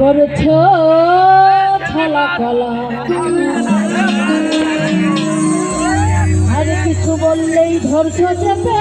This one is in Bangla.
করছ ছলা কলা। আর কিছু বললেই ধরছ চেপে